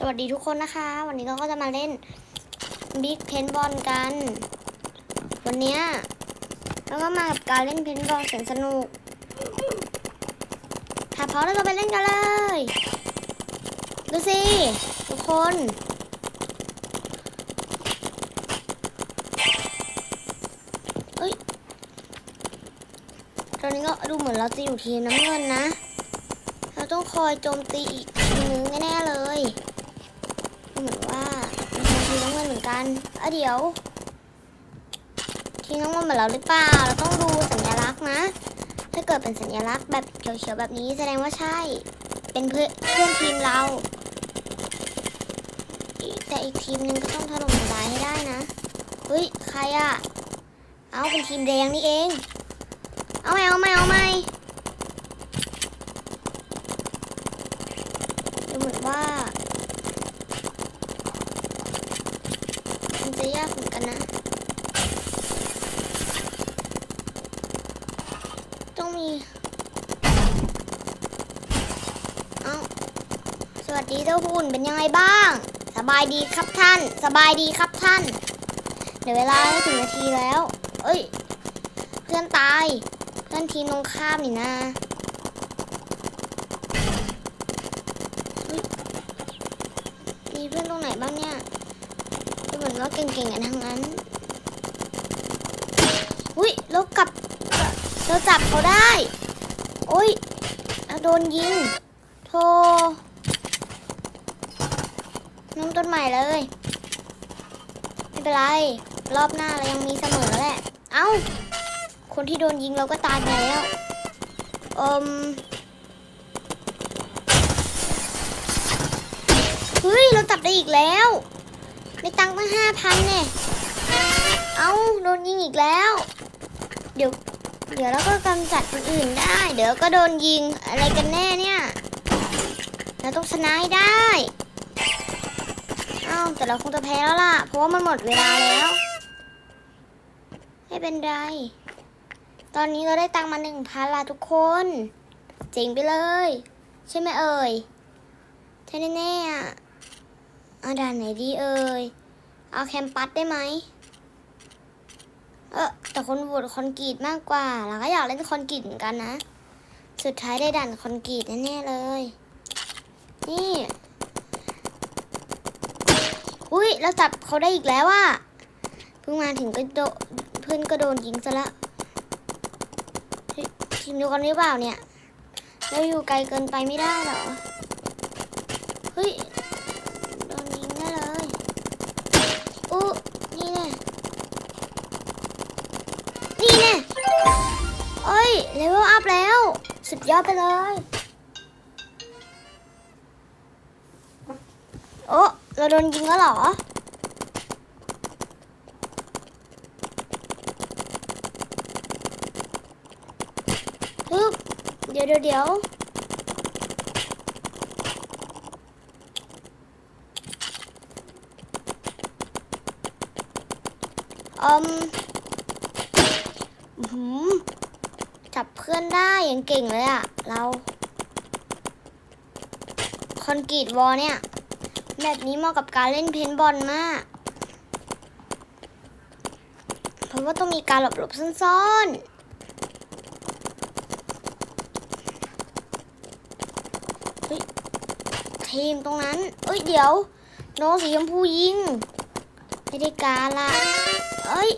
สวัสดีทุกคนนะคะ วันนี้เราก็จะมาเล่นบิ๊กเพนบอลกัน วันนี้เราก็มากับการเล่นเพนบอลแสนสนุกถ้าพร้อมแล้วเราไปเล่นกันเลย ดูสิ ทุกคนเอ้ยตอนนี้ก็ดูเหมือนเราจะอยู่ทีมน้ำเงินนะ เราต้องคอยโจมตีอีกทีนึงแน่ๆเลยดูเหมือนว่าเป็ น้ำเงินเหมือนกันอะเดี๋ยว ทีมน้ำเงินเหมือนเราหรือเปล่า เราต้องดูสัญลักษณ์นะ ถ้าเกิดเป็นสัญลักษณ์แบบเขียวๆแบบนี้แสดงว่าใช่ เป็นเพื่อนเพื่อนทีมเรา แต่อีกทีมหนึงก็ต้องถล่มทลายให้ได้นะเฮ้ยใครอะเอาเป็นทีมแดงนี่เอง เอาไหมเอาไหมเอาไหม ดูเหมือนว่า มันจะยากเหมือนกันนะ ต้องมี เอาสวัสดี เจ้าหุ่นเป็นยังไงบ้าง สบายดีครับท่าน สบายดีครับท่าน เดี๋ยวเวลาไม่ถึงนาทีแล้ว เอ้ย เพื่อนตาย เพื่อนทีมตรงข้ามนี่นะมีเพื่อนตรงไหนบ้างเนี่ยดูเหมือนว่าเก่งๆกันทั้งนั้น อุ้ยเรากลับ เราจับเขาได้ โอ้ยเราโดนยิง โท น้ำต้นใหม่เลย ไม่เป็นไร รอบหน้าเรายังมีเสมอแหละ เอ้า คนที่โดนยิงเราก็ตายไปแล้วเอิมเฮ้ย เราจับได้อีกแล้ว ไม่ตังค์ตั้งห้าพันเนี่ย เอ้าโดนยิงอีกแล้ว เดี๋ยว เดี๋ยวเราก็กำจัดคนอื่นได้ เดี๋ยวก็โดนยิงอะไรกันแน่เนี่ย เราต้องชนะให้ได้ แต่เราคงจะแพ้แล้วล่ะ เพราะว่ามันหมดเวลาแล้ว ไม่เป็นไร ตอนนี้เราได้ตังค์มาหนึ่งพันละทุกคน เจ๋งไปเลย ใช่ไหมเอ่ยใช่แน่ๆอะอาด่านไหนดีเอ่ย เอาแคมปัสได้ไหม เออแต่คนโหวตคอนกรีตมากกว่า เราก็อยากเล่นคอนกรีตเหมือนกันนะ สุดท้ายได้ด่านคอนกรีตแน่ๆเลย นี่ อุ้ย เราจับเขาได้อีกแล้วอะเพิ่งมาถึงก็โดนเพื่อนก็โดนยิงซะละเฮ้ยทีมเดียวกันหรือเปล่าเนี่ย เราอยู่ไกลเกินไปไม่ได้หรอ เฮ้ย โดนยิงได้เลยอู้นี่แน่นี่แน่เอ้ย เลเวลอัพแล้ว สุดยอดไปเลย โอ้ เราโดนยิงแล้วเหรอ ฮึบ เดี๋ยวเดี๋ยวเดี๋ยวอืมหืมจับเพื่อนได้อย่างเก่งเลยอะเรา คอนกรีตวอลเนี่ย แบบนี้เหมาะกับการเล่นเพนบอลมาก เพราะว่าต้องมีการหลบหลบซ่อนๆเฮ้ยทีมตรงนั้น เอ้ยเดี๋ยว น้องสีชมพูยิง ไม่ได้การละ เอ้ย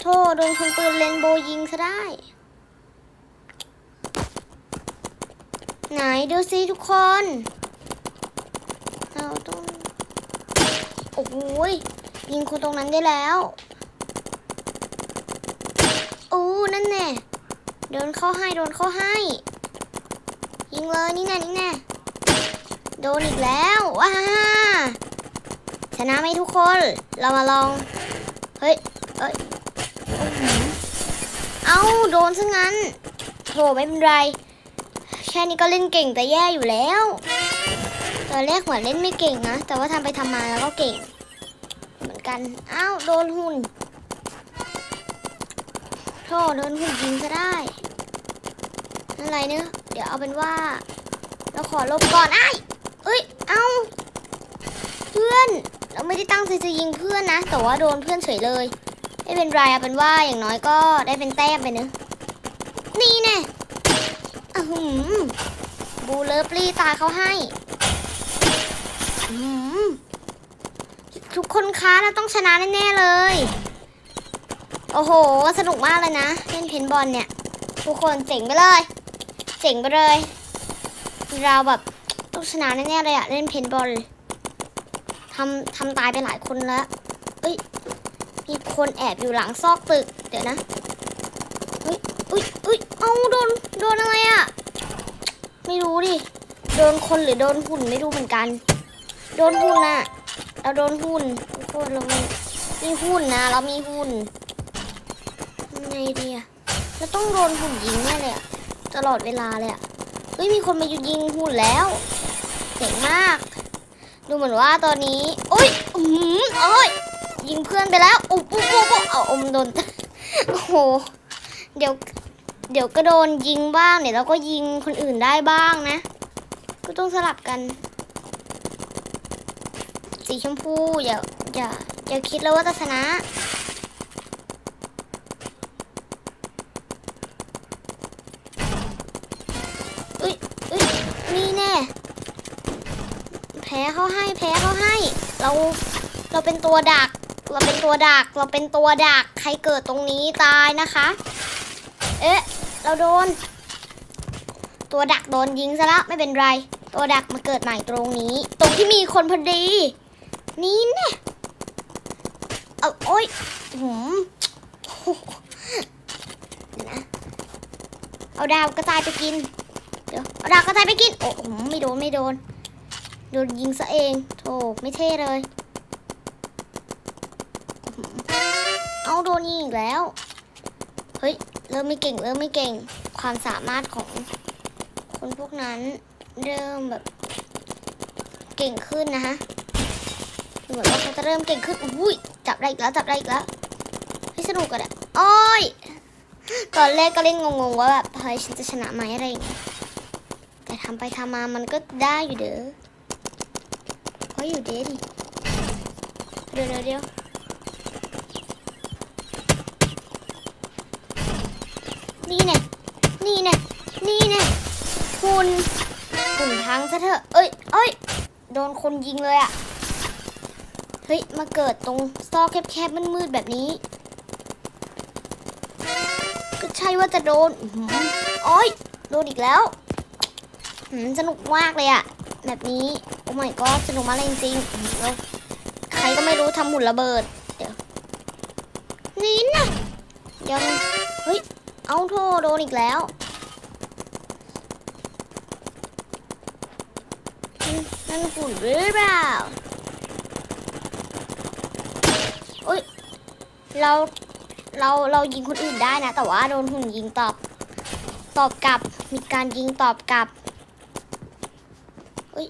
โทษโดนคนปืนเลนโบยิงซะได้ ไหนดูซิทุกคน เราต้อง โอ้โหยยิงคนตรงนั้นได้แล้วอู้นั่นแน่โดนเข้าให้โดนเข้าให้ ยิงเลยนี่แน่นี่แน่โดนอีกแล้วว้าชนะไหมทุกคน เรามาลอง เฮ้ยเอ้ยเอาโดนซะงั้นโถไม่เป็นไร แค่นี้ก็เล่นเก่งแต่แย่อยู่แล้วตอนแรกเหมือนเล่นไม่เก่งนะ แต่ว่าทำไปทำมาแล้วก็เก่ง กัน อ้าวโดนหุ่นโธ่โดนหุ่นยิงซะได้อะไรเนอะเดี๋ยวเอาเป็นว่า เราขอลบก่อนไอ้เอ้ย เอ้าเพื่อน เราไม่ได้ตั้งใจจะยิงเพื่อนนะ แต่ว่าโดนเพื่อนเฉยเลย ไม่เป็นไรเอาเป็นว่าอย่างน้อยก็ได้เป็นแต้มไปเนอะนี่แน่อื้อหือบูเลอร์ปลีตาเขาให้ อื้อหือ ทุกคนคะเราต้องชนะแน่ๆเลย โอ้โห สนุกมากเลยนะ เล่นเพนบอลเนี่ย ทุกคนเจ๋งไปเลย เจ๋งไปเลย เราแบบต้องชนะแน่ๆเลยอะเล่นเพนบอลทำทำตายไปหลายคนแล้วเอ้ย มีคนแอบอยู่หลังซอกตึก เดี๋ยวนะเฮ้ยเอ้ยเอ้ยเอาโดน โดนอะไรอะไม่รู้ดิ โดนคนหรือโดนหุ่นไม่รู้เหมือนกัน โดนหุ่นอะ เราโดนหุ่นทุกคนเรามีมีหุ่นนะ เรามีหุ่นไงดีอะเราต้องโดนหุ่นยิงแน่เลยอะตลอดเวลาเลยอะเฮ้ยมีคนมายิงหุ่นแล้วเจ๋งมาก ดูเหมือนว่าตอนนี้โอ้ยอืมโอ้ยยิงเพื่อนไปแล้วอุ๊บอุ๊บอุ๊บอุ๊บเอาอมโดนโอ้โหเดี๋ยวเดี๋ยวก็โดนยิงบ้างเดี๋ยวเราก็ยิงคนอื่นได้บ้างนะ ก็ต้องสลับกัน สีชมพู อย่าอย่าอย่าคิดแล้วว่าจะชนะอุ้ยอุ้ยนี่แน่ แพ้เขาให้แพ้เขาให้ เราเราเป็นตัวดัก เราเป็นตัวดัก เราเป็นตัวดัก ใครเกิดตรงนี้ตายนะคะ เอ๊ะ เราโดน ตัวดักโดนยิงซะแล้วไม่เป็นไร ตัวดักมาเกิดใหม่ตรงนี้ ตรงที่มีคนพอดี นี่แน่เอาโอ้ยหืมนะเอาดาวกระต่ายไปกิน เดี๋ยวเอาดาวกระต่ายไปกิน โอ้โหไม่โดนไม่โดน โดนยิงซะเองโถไม่เท่เลย เอาโดนยิงอีกแล้ว เฮ้ย เริ่มไม่เก่ง เริ่มไม่เก่ง ความสามารถของคนพวกนั้นเริ่มแบบ เก่งขึ้นนะฮะ ดูเหมือนว่าเขาจะเริ่มเก่งขึ้นอุ้ยจับได้อีกแล้วจับได้อีกแล้วให้สนุกกันอะโอ้ยตอนแรกก็เล่นงงๆว่าแบบเฮ้ยฉันจะชนะไหมอะไรอย่างเงี้ยแต่ทำไปทำมามันก็ได้อยู่เด้อก็อยู่เด้ดิเดี๋ยวเดี๋ยวเดี๋ยวนี่เนี่ยนี่เนี่ยนี่เนี่ยคุณคุณพังซะเถอะเอ้ยเอ้ยโดนคนยิงเลยอะ ฮ้ย มาเกิดตรงซอกแคบๆมืดๆแบบนี้ ก็ใช่ว่าจะโดนอ้อหือโอ้ยโดนอีกแล้วสนุกมากเลยอะแบบนี้ โอ้ my god สนุกมากเลยจริงๆใครก็ไม่รู้ทำหุ่นระเบิด เดี๋ยวนี่นะยังเฮ้ย เอาโทโดนอีกแล้วมันนั่นฝุ่นหรือเปล่าโอ้ย เราเราเรายิงคนอื่นได้นะ แต่ว่าโดนหุ่นยิงตอบตอบกลับ มีการยิงตอบกลับเอ้ย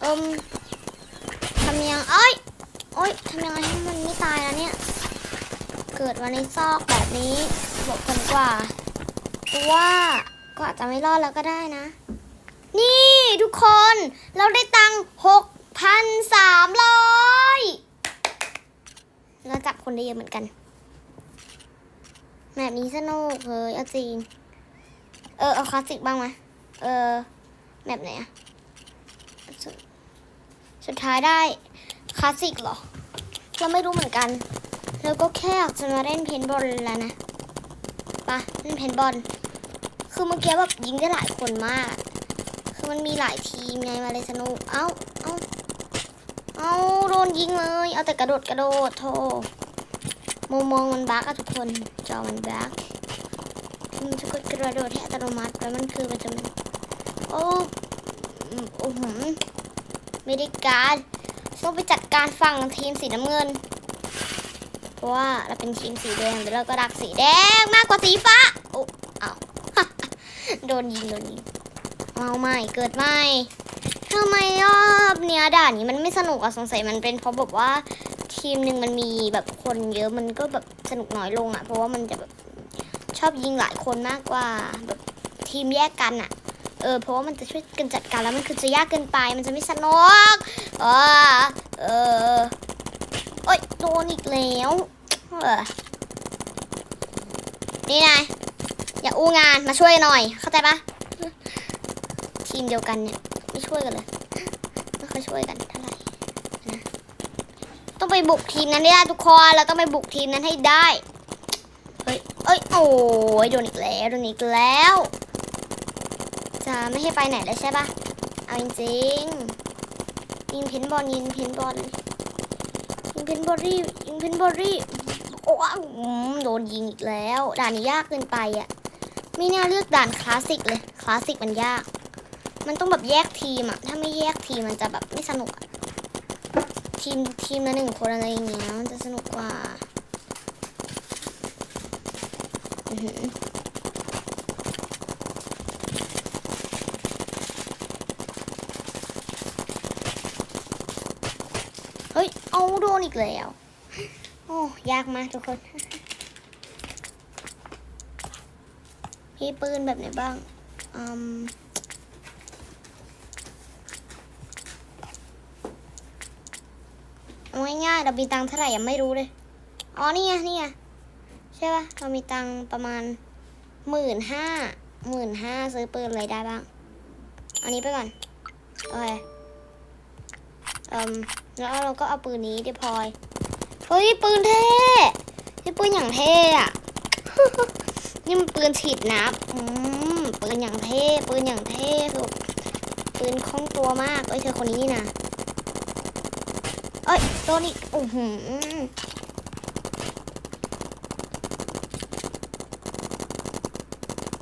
เอิมทำยังเอ้ยโอ้ยทำยังไงให้มันไม่ตายนะเนี่ย เกิดมาในซอกแบบนี้หลบกันกว่าว่า ก็อาจจะไม่รอดแล้วก็ได้นะ นี่ทุกคนเราได้ตังหกพันสามร้อยเราจับคนได้เยอะเหมือนกันแบบนี้สนุกเลยเอาจริงเออ เอาคลาสสิกบ้างไหมเออ แบบไหนอะสุดสุดท้ายได้คลาสสิกเหรอ เราไม่รู้เหมือนกัน แล้วก็แค่อยากจะมาเล่นเพนบอลแล้วนะไปะเล่นเพนบอล คือเมื่อกี้แบบยิงได้หลายคนมาก คือมันมีหลายทีมไงมาเลยสนุก เอ้า เอ้า เอ้าโดนยิงเลย เอาแต่กระโดดกระโดดโธ่มุมมองมันบั๊กอะทุกคน จอมันบั๊กมันจะกดกระโดดให้อัตโนมัติแล้วมันคือมันจะมันโอ้ โอ้โหไม่ได้การต้องไปจัดการฝั่งทีมสีน้ำเงิน เพราะว่าเราเป็นทีมสีแดงเดี๋ยวเราก็รักสีแดงมากกว่าสีฟ้า นยิงโดนยิงเอาใหม่เกิดใหม่ทำไมรอบเนี้ยด่านนี้มันไม่สนุกอะสงสัยมันเป็นเพราะแบบว่าทีมหนึ่งมันมีแบบคนเยอะมันก็แบบสนุกน้อยลงอะเพราะว่ามันจะแบบอบยิงหลายคนมากกว่าแบบทีมแยกกันอะเออเพราะว่ามันจะช่วยกันจัดการแล้วมันคือจะยากเกินไป มันจะไม่สนุกเออเออโอ๊ยโดนอีกแล้วเออนี่นาย อย่าอู้งานมาช่วยหน่อย เข้าใจปะทีมเดียวกันเนี่ยไม่ช่วยกันเลยไม่ค่อยช่วยกันเท่าไหร่นะต้องไปบุกทีมนั้นให้ได้ทุกคนเราต้องไปบุกทีมนั้นให้ได้เฮ้ยเอ้ยโอ้ยโดนอีกแล้วโดนอีกแล้ว จะไม่ให้ไปไหนแล้วใช่ปะเอาจริงๆยิงเพนบอลยิงเพนบอลยิงเพนบอลรี่ยิงเพนบอลรี่โอ้วอืมโดนยิงอีกแล้วด่านนี้ยากเกินไปอะ ไม่น่าเลือกด่านคลาสสิกเลย คลาสสิกมันยาก มันต้องแบบแยกทีมอะถ้าไม่แยกทีมมันจะแบบไม่สนุกอะทีมทีมละหนึ่งคนอะไรอย่างเงี้ยมันจะสนุกกว่าอือเฮ้ย เอาโดนอีกแล้ว โอ้ ยากมากทุกคน พี่ปืนแบบไหนบ้างอืมเอาง่ายๆเรามีตังค์เท่าไหร่ยังไม่รู้เลย อ๋อ นี่ไง นี่ไง ใช่ปะเรามีตังค์ประมาณหมื่นห้าหมื่นห้าซื้อปืนอะไรได้บ้าง อันนี้ไปก่อน โอเคเอืมแล้วเราก็เอาปืนนี้ดิพลอย เฮ้ย ปืนเท่นี่ปืนอย่างเท่อะ นี่มันปืนฉีดน้ำอืมปืนอย่างเท่ปืนอย่างเท่คือปืนคล่องตัวมากเอ้ยเธอคนนี้นะเอ้ยโดนอีกโอ้โหอ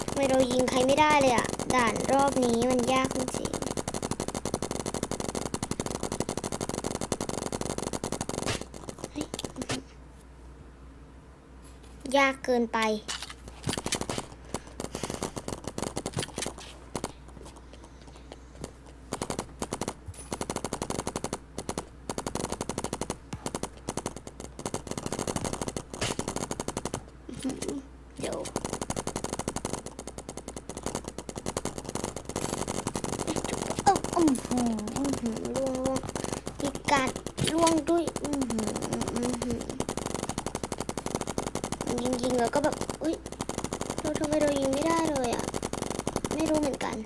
ทำไมเรายิงใครไม่ได้เลยอะด่านรอบนี้มันยากจริงยากเกินไป เดี๋ยว เอ้าอืมหืมอืมหืมล่วงล่วงมีการล่วงด้วยอืมหืมอืมหืม ยิงยิงๆแล้วก็แบบอุ้ยเราทำไมเรายิงไม่ได้เลยอะ ไม่รู้เหมือนกัน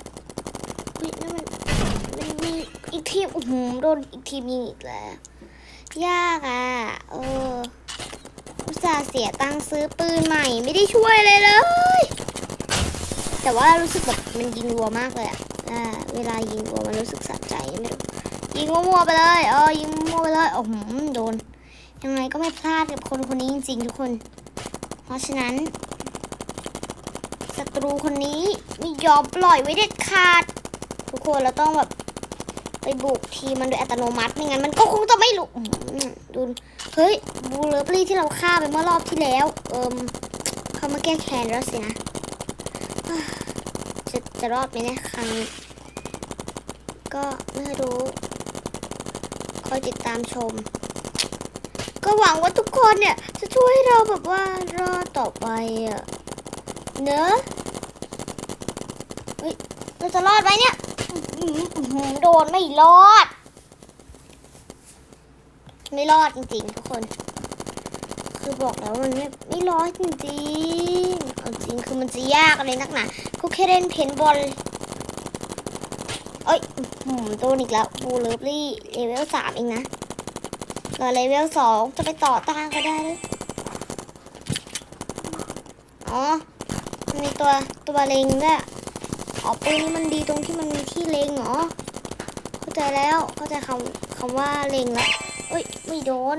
อุ้ยนั่นมันมันมีอีกทีมอื้อหือโดนอีกทีมยิงอีกแล้วยากอะเอออุตส่าห์เสียตังค์ซื้อปืนใหม่ไม่ได้ช่วยเลยเลย แต่ว่ารู้สึกแบบมันยิงรัวมากเลยอะอ่าเวลายิงรัวมันรู้สึกสะใจไม่รู้ยิงมั่วๆไปเลยเออยิงมั่วๆไปเลยโอ้โหโดนยังไงก็ไม่พลาดกับคนคนนี้จริงๆทุกคน เพราะฉะนั้นศัตรูคนนี้ไม่ยอมปล่อยไว้เด็ดขาด ทุกคนเราต้องแบบไปบุกทีมันโดยอัตโนมัติไม่งั้นมันก็คงจะไม่รู้อื้อหือดูเฮ้ยบูเลอร์บลี่ที่เราฆ่าไปเมื่อรอบที่แล้ว เอิมเขามาแก้แค้นแล้วสินะจะจะรอดไหมเนี่ยครั้งนี้ก็ไม่รู้คอยติดตามชม ก็หวังว่าทุกคนเนี่ย จะช่วยให้เราแบบว่ารอดต่อไปอะเนอะเฮ้ยเราจะรอดไหมเนี่ยอื้อหือหือโดนไม่รอด ไม่รอดจริงๆทุกคน คือบอกแล้วมันไม่ไม่รอดจริงๆเอาจริงคือมันจะยากอะไรนักหนากูแค่เล่นเพนบอลเอ้ยหืมโดนอีกแล้วบูเลฟลี่เลเวลสามเองนะ รอเลเวลสองจะไปต่อต้านก็ได้เลยอ๋อมันมีตัวตัวเล็งด้วยอ๋อปืนนี้มันดีตรงที่มันมีที่เล็งเหรอ เข้าใจแล้ว เข้าใจคำคำว่าเล็งแล้วเอ้ย ไม่โดน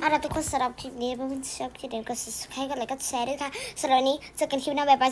อาล่ะทุกคนสำหรับคลิปนี้เพื่อนๆชอบคลิปนี้ก็ subscribe กันไลค์ก็แชร์ด้วยค่ะสำหรับวันนี้เจอกันคลิปหน้าบ๊ายบาย